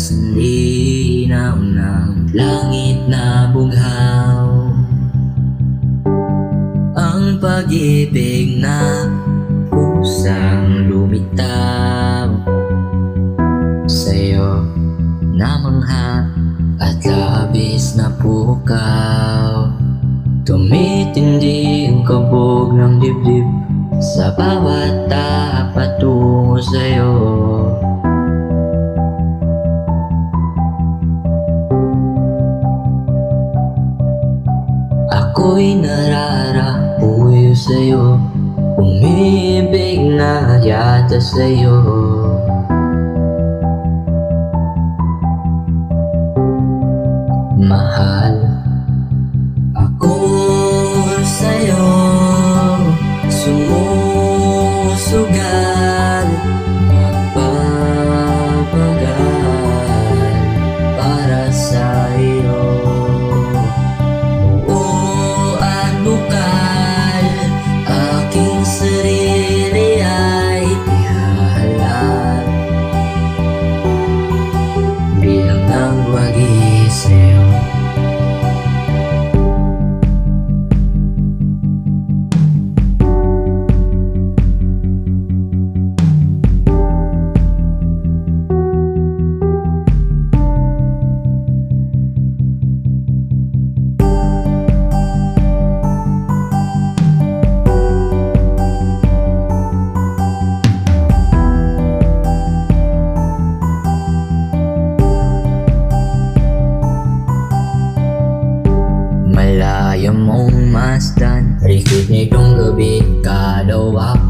sa linaw ng langit na bughaw. Ang pag-ibig na pusang lumitaw. Sa'yo namangha at labis na pukaw. Tumitindi ang kabog ng dibdib Sa bawat tapat tungo sa'yo. Ako'y nararapuyo sa'yo. Umibig na yata sa'yo. Mahal masdan Rikinig ng gabi kalawakan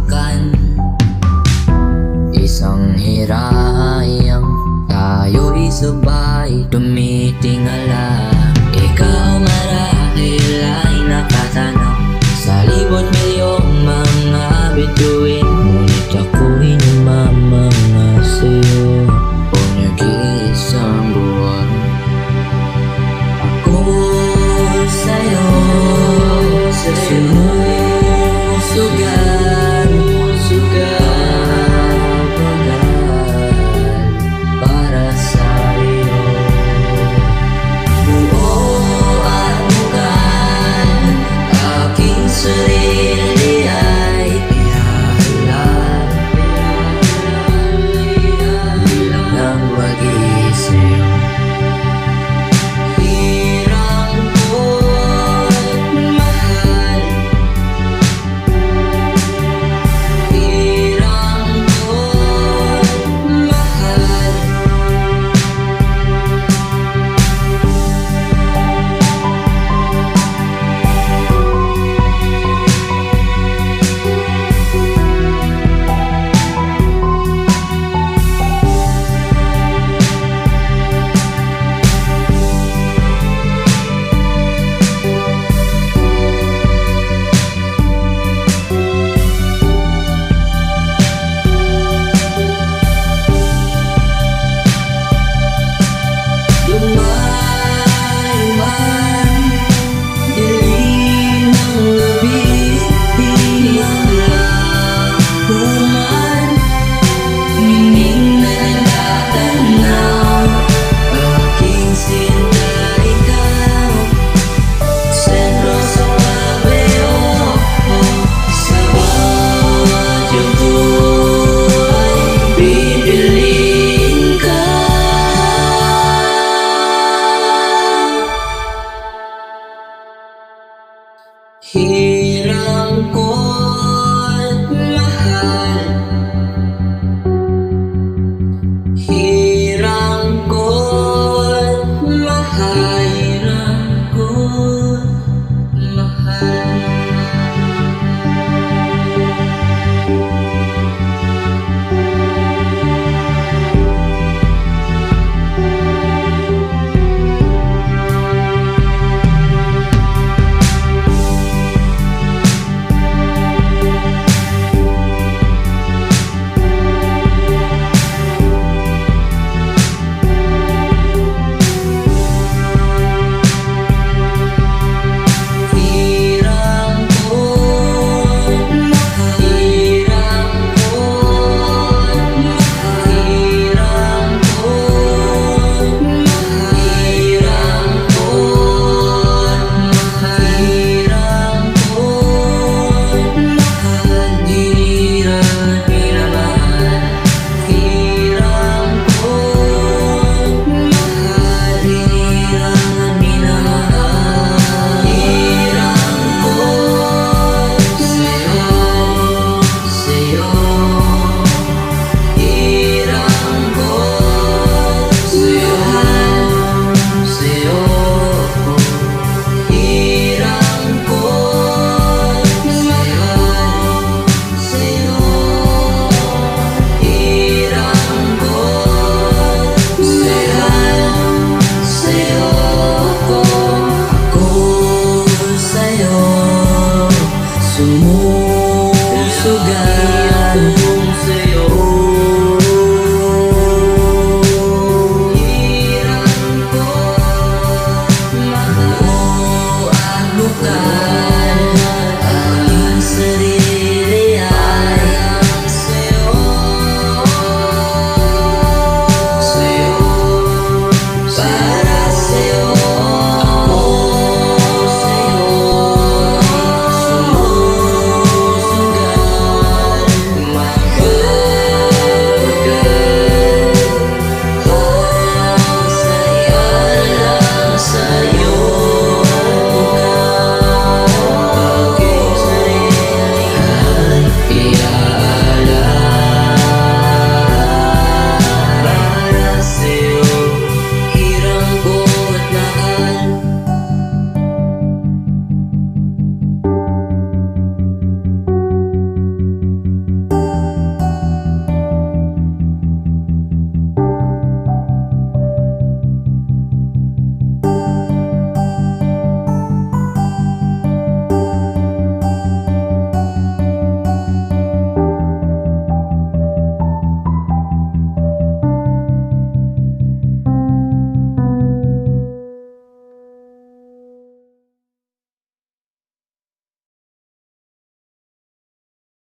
love.